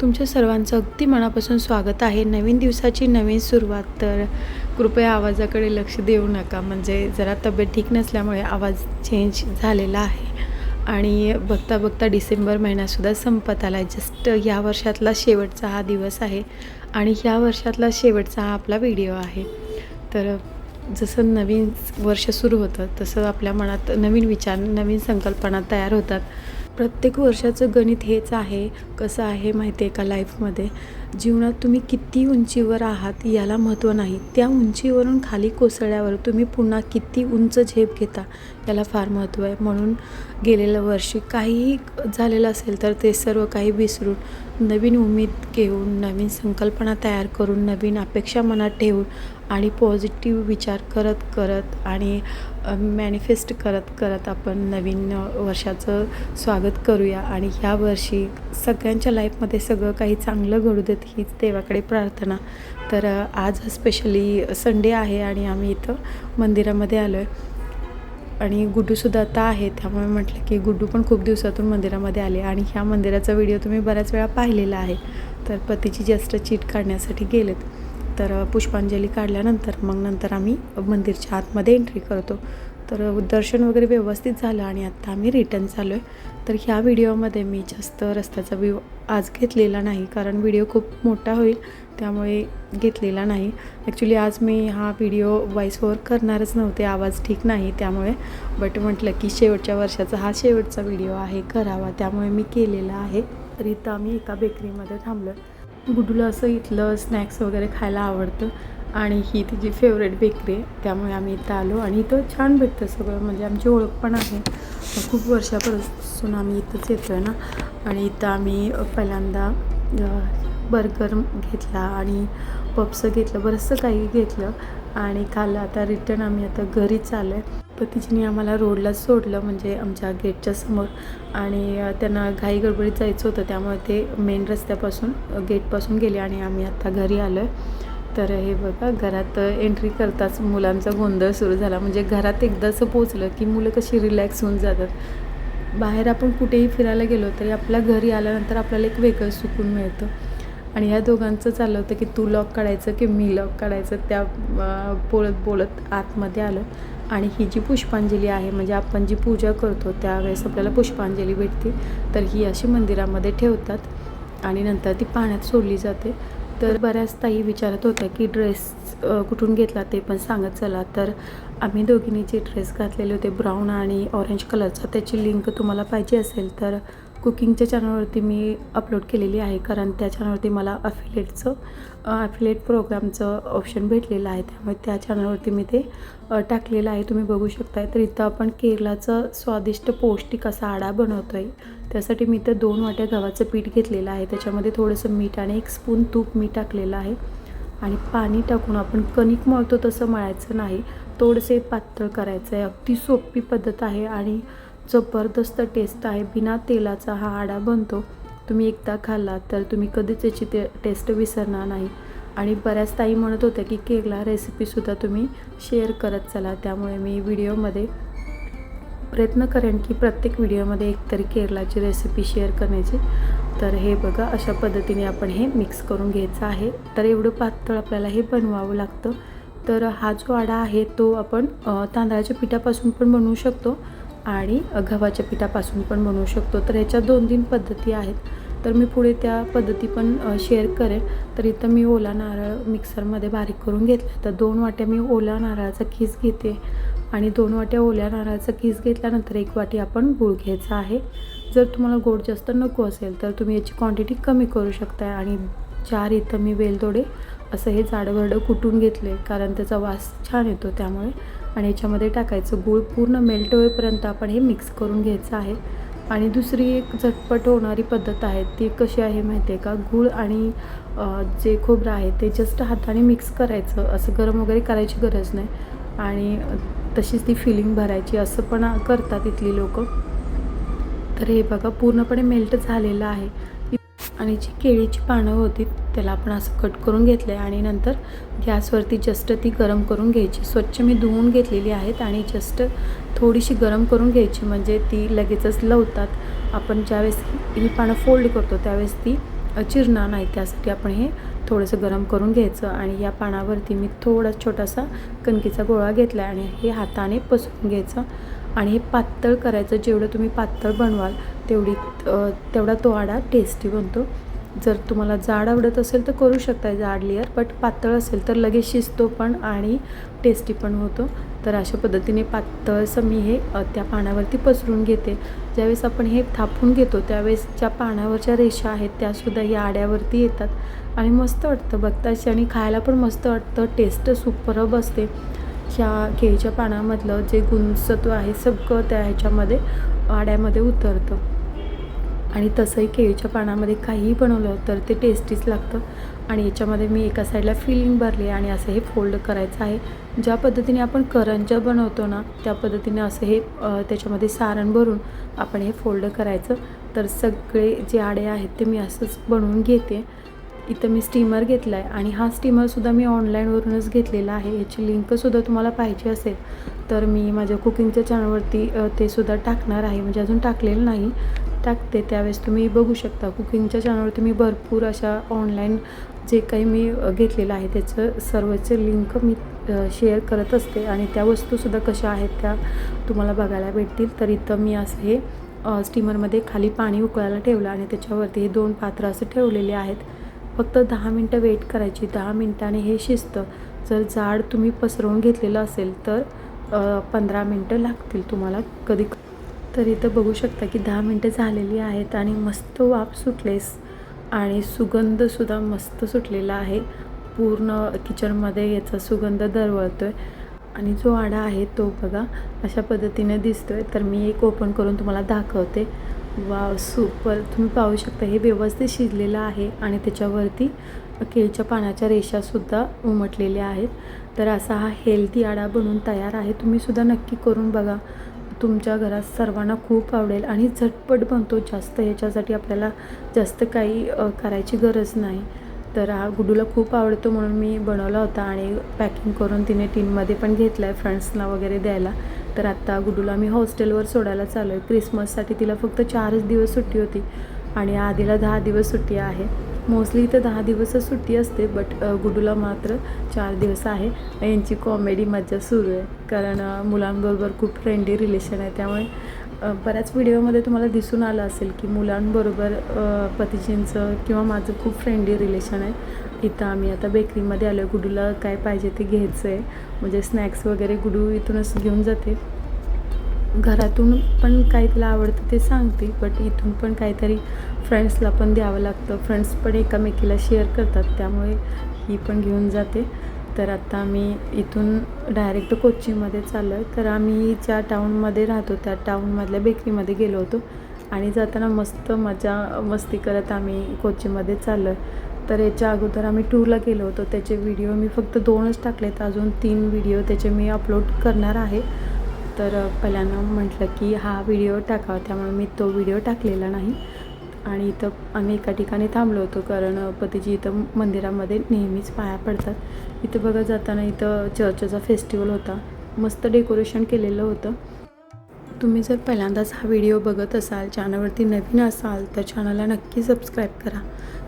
तुमच्या सर्वांचं अगदी मनापासून स्वागत आहे. नवीन दिवसाची नवीन सुरुवात. तर कृपया आवाजाकडे लक्ष देऊ नका. म्हणजे जरा तब्येत ठीक नसल्यामुळे आवाज चेंज झालेला आहे. आणि बघता बघता डिसेंबर महिनासुद्धा संपत आला आहे जस्ट या वर्षातला शेवटचा हा दिवस आहे. आणि ह्या वर्षातला शेवटचा हा आपला व्हिडिओ आहे. तर जसं नवीन वर्ष सुरू होतं तसं आपल्या मनात नवीन विचार नवीन संकल्पना तयार होतात. प्रत्येक वर्षाचं गणित हेच आहे कसं आहे माहिती आहे का लाईफमध्ये जीवनात तुम्ही किती उंचीवर आहात याला महत्त्व नाही. त्या उंचीवरून खाली कोसळल्यावर तुम्ही पुन्हा किती उंच झेप घेता याला फार महत्त्व आहे. म्हणून गेलेल्या वर्षी काहीही झालेलं असेल तर ते सर्व काही विसरून नवीन उमेद घेऊन नवीन संकल्पना तयार करून नवीन अपेक्षा मनात ठेवून आणि पॉझिटिव्ह विचार करत करत आणि मॅनिफेस्ट करत करत आपण नवीन वर्षाचं स्वागत करूया. आणि ह्या वर्षी सगळ्यांच्या लाईफमध्ये सगळं काही चांगलं घडू देत हीच देवाकडे प्रार्थना. तर आज स्पेशली संडे आहे आणि आम्ही इथं मंदिरामध्ये आलो आहे आणि गुड्डूसुद्धा आता आहे त्यामुळे म्हटलं की गुड्डू पण खूप दिवसातून मंदिरामध्ये आले आणि ह्या मंदिराचा व्हिडिओ तुम्ही बऱ्याच वेळा पाहिलेला आहे. तर पतीची जस्ट चीट काढण्यासाठी गेलेत. तर पुष्पांजली काढल्यानंतर मग नंतर आम्ही मंदिरच्या आतमध्ये एंट्री करतो. तर दर्शन वगैरे व्यवस्थित झालं आणि आत्ता आम्ही रिटर्न चालू आहे. तर ह्या व्हिडिओमध्ये मी जास्त रस्त्याचा व्ह्यू आज घेतलेला नाही कारण व्हिडिओ खूप मोठा होईल त्यामुळे घेतलेला नाही. ॲक्च्युली आज मी हा व्हिडिओ वॉईस ओवर करणारच नव्हते आवाज ठीक नाही त्यामुळे. बट म्हटलं की शेवटच्या वर्षाचा हा शेवटचा व्हिडिओ आहे करावा त्यामुळे मी केलेला आहे. तर इथं आम्ही एका बेकरीमध्ये थांबलो गुडूला असं इथलं स्नॅक्स वगैरे खायला आवडतं. आणि ही तिची फेवरेट बेकरी आहे. त्यामुळे आम्ही इथं आलो आणि इथं छान भेटतं सगळं. म्हणजे आमची ओळख पण आहे. खूप वर्षापासून आम्ही इथंच येतो आहे ना. आणि इथं आम्ही पहिल्यांदा बर्गर घेतला आणि पप्स घेतलं. बरंचसं काही घेतलं. आणि खाल्लं आता रिटर्न आम्ही आता घरी चाललो आहे पतीजीने आम्हाला रोडला सोडलं म्हणजे आमच्या गेटच्या समोर. आणि त्यांना घाई गडबडीत जायचं होतं त्यामुळे ते मेन रस्त्यापासून गेटपासून गेले आणि आम्ही आत्ता घरी आलो आहे तर हे बघा घरात एंट्री करताच मुलांचा गोंधळ सुरू झाला. म्हणजे घरात एकदाचं पोचलं की मुलं कशी रिलॅक्स होऊन जातात. बाहेर आपण कुठेही फिरायला गेलो तरी आपल्या घरी आल्यानंतर आपल्याला एक वेगळं सुकून मिळतं. आणि ह्या दोघांचं चाललं होतं की तू लॉक काढायचं की मी लॉक काढायचं त्या बोलत बोलत आतमध्ये आलं. आणि ही जी पुष्पांजली आहे म्हणजे आपण जी पूजा करतो त्यावेळेस आपल्याला पुष्पांजली भेटते. तर ही अशी मंदिरामध्ये ठेवतात आणि नंतर ती पाण्यात सोडली जाते. तर बऱ्याच ताई विचारत होत्या की ड्रेस कुठून घेतला ते पण सांगत चला. तर आम्ही दोघींनी जे ड्रेस घातलेले होते ब्राऊन आणि ऑरेंज कलरचा त्याची लिंक तुम्हाला पाहिजे असेल तर कुकिंगच्या चॅनलवरती मी अपलोड केलेली आहे कारण त्या चॅनलवरती मला अफिलेटचं अफिलेट प्रोग्रामचं ऑप्शन भेटलेलं आहे. त्यामुळे त्या चॅनलवरती मी ते टाकलेलं आहे. तुम्ही बघू शकताय. तर इथं आपण केरलाचं स्वादिष्ट पौष्टिक असा आडा बनवतो आहे त्यासाठी मी इथं दोन वाट्या गव्हाचं पीठ घेतलेलं आहे. त्याच्यामध्ये थोडंसं मीठ आणि एक स्पून तूप मी टाकलेलं आहे. आणि पाणी टाकून आपण कणिक मळतो तसं मळायचं नाही. थोडंसे पातळ करायचं आहे अगदी सोपी पद्धत आहे. आणि जबरदस्त टेस्ट आहे. बिना तेलाचा हा आडा बनतो. तुम्ही एकदा खाल्ला तर तुम्ही कधीच याची ते टेस्ट विसरणार नाही. आणि बऱ्याच ताई म्हणत होत्या की केकला रेसिपीसुद्धा तुम्ही शेअर करत चला. त्यामुळे मी व्हिडिओमध्ये प्रयत्न करेन की प्रत्येक व्हिडिओमध्ये एकतरी केरलाची रेसिपी शेअर करण्याची. तर हे बघा अशा पद्धतीने आपण हे मिक्स करून घ्यायचं आहे. तर एवढं पातळ आपल्याला हे बनवावं लागतं. तर हा जो आडा आहे तो आपण तांदळाच्या पिठापासून पण बनवू शकतो. आणि गव्हाच्या पिठापासून पण बनवू शकतो. तर ह्याच्या दोन तीन पद्धती आहेत. तर मी पुढे त्या पद्धती पण शेअर करेन तर इथं मी ओला नारळ मिक्सरमध्ये बारीक करून घेतला. तर दोन वाट्या मी ओला नारळाचा खीस घेते. आणि दोन वाट्या ओल्या नारळाचा खीस घेतल्यानंतर एक वाटी आपण गूळ घ्यायचा आहे. जर तुम्हाला गोड जास्त नको असेल तर तुम्ही याची क्वांटिटी कमी करू शकता आणि चार इथं मी वेलदोडे असं हे जाडभरडं कुटून घेतले कारण त्याचा वास छान येतो त्यामुळे. आणि याच्यामध्ये टाकायचं गूळ. पूर्ण मेल्ट होईपर्यंत आपण हे मिक्स करून घ्यायचं आहे. आणि दुसरी एक झटपट होणारी पद्धत आहे ती कशी आहे माहिती आहे का? गूळ आणि जे खोबरं आहे ते जस्ट हाताने मिक्स करायचं. असं गरम वगैरे करायची गरज नाही. आणि तशीच ती फिलिंग भरायची. असं पण करतात इथली लोक. तर हे बघा पूर्णपणे मेल्ट झालेलं आहे. आणि जी केळीची पानं होती त्याला आपण असं कट करून घेतलं आहे आणि नंतर गॅसवरती जस्ट ती गरम करून घ्यायची. स्वच्छ मी धुवून घेतलेली आहेत आणि जस्ट थोडीशी गरम करून घ्यायची म्हणजे ती लगेचच लवतात. आपण ज्यावेळेस ही पानं फोल्ड करतो त्यावेळेस ती चिरणार नाही. त्यासाठी आपण हे थोडंसं गरम करून घ्यायचं आणि या पानावरती मी थोडा छोटासा कणकीचा गोळा घेतला आहे आणि हे हाताने पसरून घ्यायचं. आणि हे पातळ करायचं जेवढं तुम्ही पातळ बनवाल तेवढी तेवढा तो आडा टेस्टी बनतो. जर तुम्हाला जाड आवडत असेल तर करू शकता जाड लेअर बट पातळ असेल तर लगेच शिजतो पण आणि टेस्टी पण होतो. तर अशा पद्धतीने पातळसं मी हे त्या पानावरती पसरून घेते. ज्यावेळेस आपण हे थापून घेतो त्यावेळेस ज्या पानावरच्या रेषा आहेत त्यासुद्धा या आड्यावरती येतात. आणि मस्त वाटतं बघताशी आणि खायला पण मस्त वाटतं. टेस्ट सुपरब असते. ह्या केळीच्या पानामधलं जे गुणसत्व आहे सगळं त्या ह्याच्यामध्ये आड्यामध्ये उतरतं. आणि तसंही केळीच्या पानामध्ये काहीही बनवलं तर ते टेस्टीच लागतं. आणि याच्यामध्ये मी एका साईडला फिलिंग भरली आहे आणि असं हे फोल्ड करायचं आहे. ज्या पद्धतीने आपण करंजा बनवतो ना त्या पद्धतीने असं हे त्याच्यामध्ये सारण भरून आपण हे फोल्ड करायचं. तर सगळे जे आडे आहेत ते मी असंच बनवून घेते. इथं मी स्टीमर घेतला आहे आणि हा स्टीमरसुद्धा मी ऑनलाईनवरूनच घेतलेला आहे. याची लिंकसुद्धा तुम्हाला पाहिजे असेल तर मी माझ्या कुकिंगच्या चॅनलवरती ते सुद्धा टाकणार आहे. म्हणजे अजून टाकलेलं नाही. टाकते त्यावेळेस तुम्ही बघू शकता. कुकिंगच्या चॅनलवरती मी भरपूर अशा ऑनलाईन जे काही मी घेतलेलं आहे त्याचं सर्वचे लिंक मी शेअर करत असते. आणि त्या वस्तूसुद्धा कशा आहेत त्या तुम्हाला बघायला भेटतील. तर इथं मी असं हे स्टीमरमध्ये खाली पाणी उकळायला ठेवलं आणि त्याच्यावरती हे दोन पात्र असं ठेवलेले आहेत. फक्त दहा मिनटं वेट करायची. दहा मिनटाने हे शिजतं. जर जाड तुम्ही पसरवून घेतलेलं असेल तर पंधरा मिनटं लागतील तुम्हाला कधी तर इथं बघू शकता की दहा मिनटं झालेली आहेत आणि मस्त वाफ सुटलेस आणि सुगंधसुद्धा मस्त सुटलेला आहे. पूर्ण किचनमध्ये याचा सुगंध दरवळतो आहे आणि जो आडा आहे तो बघा अशा पद्धतीने दिसतो आहे तर मी एक ओपन करून तुम्हाला दाखवते. वा सुपर. तुम्ही पाहू शकता हे व्यवस्थित शिजलेलं आहे आणि त्याच्यावरती केळीच्या पानाच्या रेषासुद्धा उमटलेल्या आहेत. तर असा हा हेल्दी आडा बनून तयार आहे. तुम्हीसुद्धा नक्की करून बघा. तुमच्या घरात सर्वांना खूप आवडेल आणि झटपट बनतो जास्त. ह्याच्यासाठी आपल्याला जास्त काही करायची गरज नाही. तर हा गुडूला खूप आवडतो म्हणून मी बनवला होता आणि पॅकिंग करून तिने टीनमध्ये पण घेतला आहे फ्रेंड्सना वगैरे द्यायला. तर आत्ता गुडूला मी हॉस्टेलवर सोडायला चालू आहे क्रिसमससाठी तिला फक्त चारच दिवस सुट्टी होती आणि आधीला दहा दिवस सुट्टी आहे. मोस्टली इथं दहा दिवसच सुट्टी असते बट गुडूला मात्र चार दिवस आहे. यांची कॉमेडी मज्जा सुरू आहे. कारण मुलांबरोबर खूप फ्रेंडली रिलेशन आहे. त्यामुळे बऱ्याच व्हिडिओमध्ये तुम्हाला दिसून आलं असेल की मुलांबरोबर पतीजींचं किंवा माझं खूप फ्रेंडली रिलेशन आहे. इथं आम्ही आता बेकरीमध्ये आलो आहे गुडूला काय पाहिजे ते घ्यायचं आहे म्हणजे स्नॅक्स वगैरे गुडू इथूनच घेऊन जाते. घरातून पण काही तिला आवडतं ते सांगते बट इथून पण काहीतरी फ्रेंड्सला पण द्यावं लागतं. फ्रेंड्स पण एकामेकीला शेअर करतात त्यामुळे ही पण घेऊन जाते. तर आता आम्ही इथून डायरेक्ट कोचीमध्ये चाललो आहे तर आम्ही ज्या टाऊनमध्ये राहतो त्या टाऊनमधल्या बेकरीमध्ये गेलो होतो. आणि जाताना मस्त मजा मस्ती करत आम्ही कोचीमध्ये चाललो आहे तर याच्या अगोदर आम्ही टूरला गेलो होतो. त्याचे व्हिडिओ मी फक्त दोनच टाकलेत. अजून तीन व्हिडिओ त्याचे मी अपलोड करणार आहे. तर पहिल्यांदा म्हटलं की हा व्हिडिओ टाकावा त्यामुळे मी तो व्हिडिओ टाकलेला नाही. आणि इथं आम्ही एका ठिकाणी थांबलो होतो कारण पतीजी इथं मंदिरामध्ये नेहमीच पाया पडतात. इथं बघत जाताना इथं चर्चचा फेस्टिवल होता. मस्त डेकोरेशन केलेलं होतं. तुम्ही जर पहिल्यांदाच हा व्हिडिओ बघत असाल चॅनलवरती नवीन असाल तर चॅनलला नक्की सबस्क्राईब करा.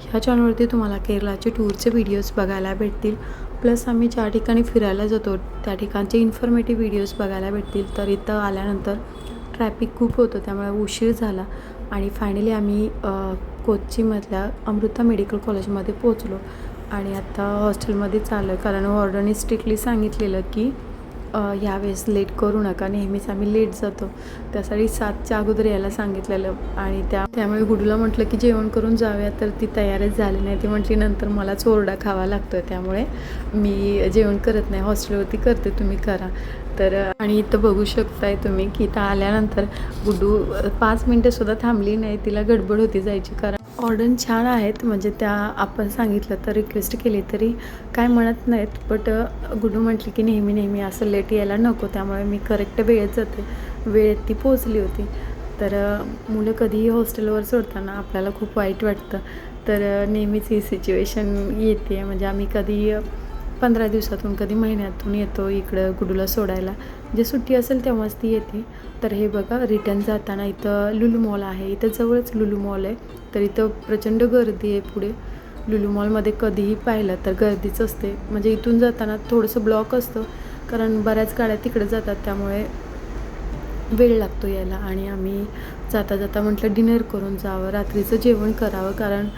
ह्या चॅनलवरती तुम्हाला केरळाचे टूरचे व्हिडिओज बघायला भेटतील. प्लस आम्ही ज्या ठिकाणी फिरायला जातो त्या ठिकाणचे इन्फॉर्मेटिव्ह व्हिडिओज बघायला भेटतील. तर इथं आल्यानंतर ट्रॅफिक खूप होतं त्यामुळे उशीर झाला. आणि फायनली आम्ही कोचीमधल्या कोच्चीमधल्या अमृता मेडिकल कॉलेजमध्ये पोचलो आणि आता हॉस्टेलमध्ये चालू आहे कारण वॉर्डरने स्ट्रिक्टली सांगितलेलं की ह्यावेळेस लेट करू नका नेहमीच आम्ही लेट जातो. त्यासाठी सातच्या अगोदर यायला सांगितलेलं आणि त्या त्यामुळे गुडूला म्हटलं की जेवण करून जाऊया तर ती तयारच झाली नाही. ती म्हटली नंतर मला चोरडा खावा लागतो आहे त्यामुळे मी जेवण करत नाही हॉस्टेलवरती करते तुम्ही करा. तर आणि इथं बघू शकताय तुम्ही की इथं आल्यानंतर गुडू पाच मिनटंसुद्धा थांबली नाही तिला गडबड होती जायची कारण ऑर्डर छान आहेत. म्हणजे त्या आपण सांगितलं तर रिक्वेस्ट केली तरी काय म्हणत नाहीत. बट गुडू म्हटली की नेहमी नेहमी असं लेट यायला नको. त्यामुळे मी करेक्ट वेळेत जाते. वेळेत ती पोचली होती. तर मुलं कधीही हॉस्टेलवर सोडताना आपल्याला खूप वाईट वाटतं. तर नेहमीच ही सिच्युएशन येते म्हणजे आम्ही कधी पंधरा दिवसातून कधी महिन्यातून येतो इकडं गुडूला सोडायला. जे सुट्टी असेल तेव्हाच ती येते. तर हे बघा रिटर्न जाताना इथं लुलू मॉल आहे. इथं जवळच लुलू मॉल आहे. तर इथं प्रचंड गर्दी आहे पुढे. लुलू मॉलमध्ये कधीही पाहिलं तर गर्दीच असते. म्हणजे इथून जाताना थोडंसं ब्लॉक असतं. कारण बऱ्याच गाड्या तिकडे जातात. त्यामुळे वेळ लागतो यायला. आणि आम्ही जाता जाता म्हटलं डिनर करून जावं. रात्रीचं जेवण करावं. कारण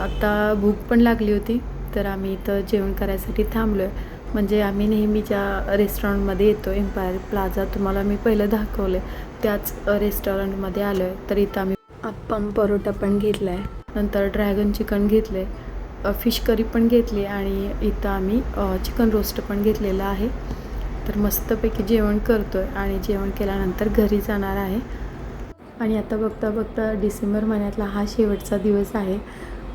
आता भूक पण लागली होती. तर आम्ही इथं जेवण करायसाठी थांबलो आहे म्हणजे आम्ही नेहमी ज्या रेस्टॉरंटमध्ये येतो एम्पायर प्लाझा तुम्हाला मी पहिलं दाखवलं आहे त्याच रेस्टॉरंटमध्ये आलो आहे तर इथं आम्ही अप्पम परोटा पण घेतला आहे नंतर ड्रॅगन चिकन घेतलं आहे फिश करी पण घेतली आणि इथं आम्ही चिकन रोस्ट पण घेतलेलं आहे. तर मस्तपैकी जेवण करतो आहे आणि जेवण केल्यानंतर घरी जाणार आहे. आणि आता बघता बघता डिसेंबर महिन्यातला हा शेवटचा दिवस आहे.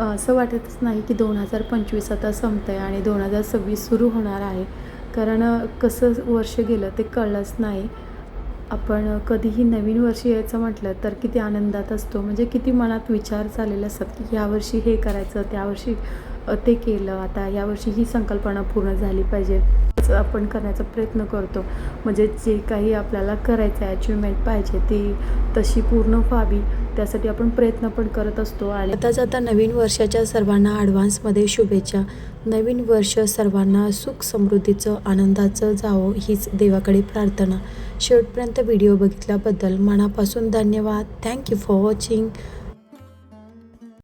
असं वाटतच नाही की दोन हजार पंचवीस आता संपतं आहे आणि दोन हजार सव्वीस सुरू होणार आहे. कारण कसं वर्ष गेलं ते कळलंच नाही. आपण कधीही नवीन वर्ष यायचं म्हटलं तर किती आनंदात असतो. म्हणजे किती मनात विचार चाललेले असतात की यावर्षी हे करायचं त्यावर्षी ते केलं. आता यावर्षी ही संकल्पना पूर्ण झाली पाहिजे. असं आपण करण्याचा प्रयत्न करतो. म्हणजे जे काही आपल्याला करायचं आहे अचिव्हमेंट पाहिजे ती तशी पूर्ण व्हावी. त्यासाठी आपण प्रयत्न पण करत असतो आणि आता जाता नवीन वर्षाच्या सर्वांना ॲडव्हान्समध्ये शुभेच्छा. नवीन वर्ष सर्वांना सुख समृद्धीचं आनंदाचं जावं हीच देवाकडे प्रार्थना. शेवटपर्यंत व्हिडिओ बघितल्याबद्दल मनापासून धन्यवाद. Thank you for watching